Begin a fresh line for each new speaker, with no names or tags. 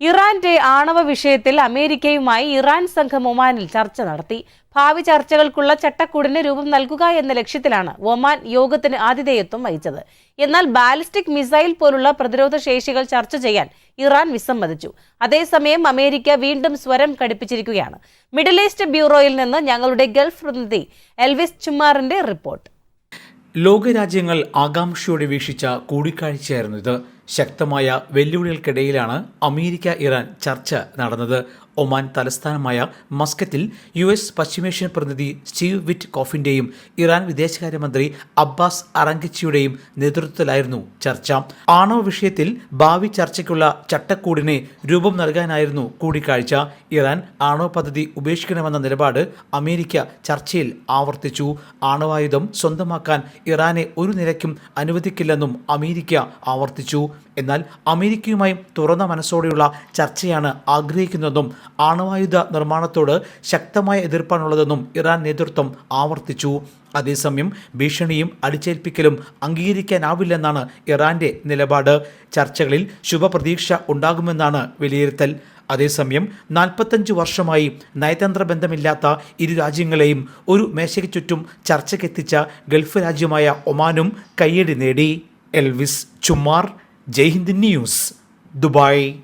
ഇറാന്റെ ആണവ വിഷയത്തിൽ അമേരിക്കയുമായി ഇറാൻ സംഘം ഒമാനിൽ ചർച്ച നടത്തി. ഭാവി ചർച്ചകൾക്കുള്ള ചട്ടക്കൂടിന് രൂപം നൽകുക എന്ന ലക്ഷ്യത്തിലാണ് ഒമാൻ യോഗത്തിന് ആതിഥേയത്വം വഹിച്ചത്. എന്നാൽ ബാലിസ്റ്റിക് മിസൈൽ പോലുള്ള പ്രതിരോധ ശേഷികൾ ചർച്ച ചെയ്യാൻ ഇറാൻ വിസമ്മതിച്ചു. അതേസമയം അമേരിക്ക വീണ്ടും സ്വരം കടുപ്പിച്ചിരിക്കുകയാണ് മിഡിൽ ഈസ്റ്റ് ബ്യൂറോയിൽ നിന്ന് ഞങ്ങളുടെ ഗൾഫ് പ്രതിനിധി എൽവിസ് ചുമാറിന്റെ റിപ്പോർട്ട്.
ലോകരാജ്യങ്ങൾ ആകാംക്ഷയോടെ വീക്ഷിച്ച കൂടിക്കാഴ്ചയായിരുന്നു ഇത്. ശക്തമായ വെല്ലുവിളികൾക്കിടയിലാണ് അമേരിക്ക ഇറാൻ ചർച്ച നടന്നത്. ഒമാൻ തലസ്ഥാനമായ മസ്കറ്റിൽ യു എസ് പശ്ചിമേഷ്യൻ പ്രതിനിധി സ്റ്റീവ് വിറ്റ് കോഫിന്റെയും ഇറാൻ വിദേശകാര്യമന്ത്രി അബ്ബാസ് അറങ്കിച്ചിയുടെയും നേതൃത്വത്തിലായിരുന്നു ചർച്ച. ആണവ വിഷയത്തിൽ ഭാവി ചർച്ചയ്ക്കുള്ള ചട്ടക്കൂടിനെ രൂപം നൽകാനായിരുന്നു കൂടിക്കാഴ്ച. ഇറാൻ ആണവ പദ്ധതി ഉപേക്ഷിക്കണമെന്ന നിലപാട് അമേരിക്ക ചർച്ചയിൽ ആവർത്തിച്ചു. ആണവായുധം സ്വന്തമാക്കാൻ ഇറാനെ ഒരു നിലയ്ക്കും അനുവദിക്കില്ലെന്നും അമേരിക്ക ആവർത്തിച്ചു. എന്നാൽ അമേരിക്കയുമായും തുറന്ന മനസ്സോടെയുള്ള ചർച്ചയാണ് ആഗ്രഹിക്കുന്നതെന്നും ആണവായുധ നിർമ്മാണത്തോട് ശക്തമായ എതിർപ്പാണുള്ളതെന്നും ഇറാൻ നേതൃത്വം ആവർത്തിച്ചു. അതേസമയം ഭീഷണിയും അടിച്ചേൽപ്പിക്കലും അംഗീകരിക്കാനാവില്ലെന്നാണ് ഇറാന്റെ നിലപാട്. ചർച്ചകളിൽ ശുഭപ്രതീക്ഷ ഉണ്ടാകുമെന്നാണ് വിലയിരുത്തൽ. അതേസമയം നാൽപ്പത്തഞ്ച് വർഷമായി നയതന്ത്ര ബന്ധമില്ലാത്ത ഇരു രാജ്യങ്ങളെയും ഒരു മേശയ്ക്ക് ചുറ്റും ചർച്ചയ്ക്കെത്തിച്ച ഗൾഫ് രാജ്യമായ ഒമാനും കയ്യടി നേടി. Elvis Chumar Jaihind news Dubai.